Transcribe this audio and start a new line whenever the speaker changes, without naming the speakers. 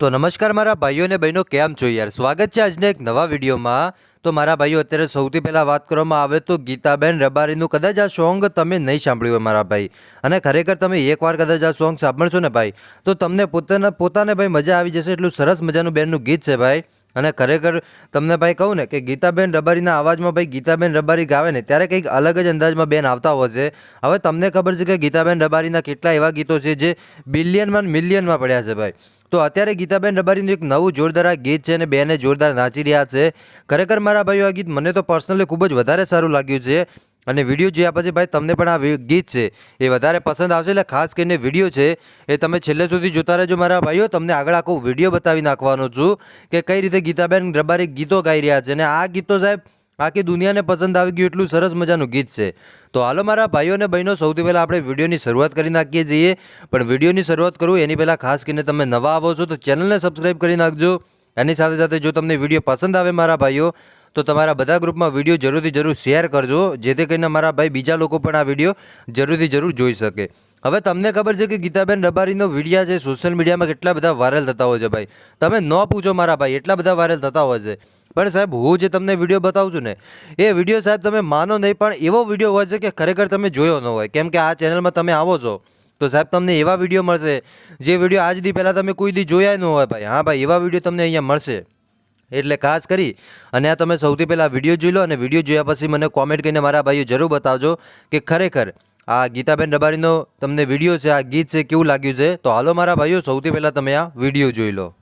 તો નમસ્કાર મારા ભાઈઓ અને બહેનો, કેમ છો યાર? સ્વાગત છે આજના એક નવા વિડીયોમાં. તો મારા ભાઈઓ, અત્યારે સૌથી પહેલાં વાત કરવામાં આવે તો ગીતાબેન રબારીનું કદાચ આ સોંગ તમે નહીં સાંભળ્યું હોય મારા ભાઈ. અને ખરેખર તમે એકવાર કદાચ આ સોંગ સાંભળશો ને ભાઈ, તો તમને પોતાના, પોતાને ભાઈ મજા આવી જશે, એટલું સરસ મજાનું બેનનું ગીત છે ભાઈ. અને ખરેખર તમને ભાઈ કહું ને કે ગીતાબેન રબારીના અવાજમાં ભાઈ ગીતાબેન રબારી ગાવે ને, ત્યારે કંઈક અલગ જ અંદાજમાં બેન આવતા હોય છે. હવે તમને ખબર છે કે ગીતાબેન રબારીના કેટલા એવા ગીતો છે જે બિલિયનમાં મિલિયનમાં પડ્યા છે ભાઈ. તો અત્યારે ગીતાબેન રબારીનું એક નવું જોરદાર ગીત છે અને બેને જોરદાર નાચી રહ્યા છે. ખરેખર મારા ભાઈઓ, આ ગીત મને તો પર્સનલી ખૂબ જ વધારે સારું લાગ્યું છે અને વીડિયો જોયા પછી ભાઈ તમને પણ આ ગીત છે એ વધારે પસંદ આવશે એટલે ખાસ કરીને વીડિયો છે એ તમે છેલ્લે સુધી જોતા રહેજો મારા ભાઈઓ. તમને આગળ આખો વીડિયો બતાવી નાખવાનો છું કે કઈ રીતે ગીતાબેન રબારી ગીતો ગાઈ રહ્યા છે અને આ ગીતો સાહેબ આખી દુનિયાને પસંદ આવી ગયું એટલું સરસ મજાનું ગીત છે. તો હાલો મારા ભાઈઓ અને બહેનો, સૌથી પહેલાં આપણે વિડીયોની શરૂઆત કરી નાખીએ છીએ. પણ વિડીયોની શરૂઆત કરું, એની પહેલાં ખાસ કરીને તમે નવા આવો છો તો ચેનલને સબસ્ક્રાઈબ કરી નાખજો. એની સાથે સાથે જો તમને વીડિયો પસંદ આવે મારા ભાઈઓ, તો તમારા બધા ગ્રુપમાં વીડિયો જરૂરથી જરૂર શેર કરજો, જેથી કરીને મારા ભાઈ બીજા લોકો પણ આ વીડિયો જરૂરથી જરૂર જોઈ શકે. હવે તમને ખબર છે કે ગીતાબેન રબારીનો વિડીયા છે, સોશિયલ મીડિયામાં કેટલા બધા વાયરલ થતા હોય છે ભાઈ. તમે ન પૂછો મારા ભાઈ, એટલા બધા વાયરલ થતા હોય છે. પણ સાહેબ, હું જે તમને વીડિયો બતાવું છું ને, એ વીડિયો સાહેબ તમે માનો નહીં, પણ એવો વીડિયો હોય છે કે ખરેખર તમે જોયો ન હોય. કેમ કે આ ચેનલમાં તમે આવો છો, તો સાહેબ તમને એવા વીડિયો મળશે, જે વીડિયો આજ દી પહેલાં તમે કોઈ દી જોયા ન હોય ભાઈ. હા ભાઈ, એવા વીડિયો તમને અહીંયા મળશે. એટલે ખાસ કરી, અને આ તમે સૌથી પહેલાં વીડિયો જોઈ લો, અને વીડિયો જોયા પછી મને કોમેન્ટ કરીને મારા ભાઈઓ જરૂર બતાવજો કે ખરેખર આ ગીતાબેન રબારીનો તમને વીડિયો છે, આ ગીત છે, કેવું લાગ્યું છે? તો હાલો મારા ભાઈઓ, સૌથી પહેલાં તમે આ વીડિયો જોઈ લો.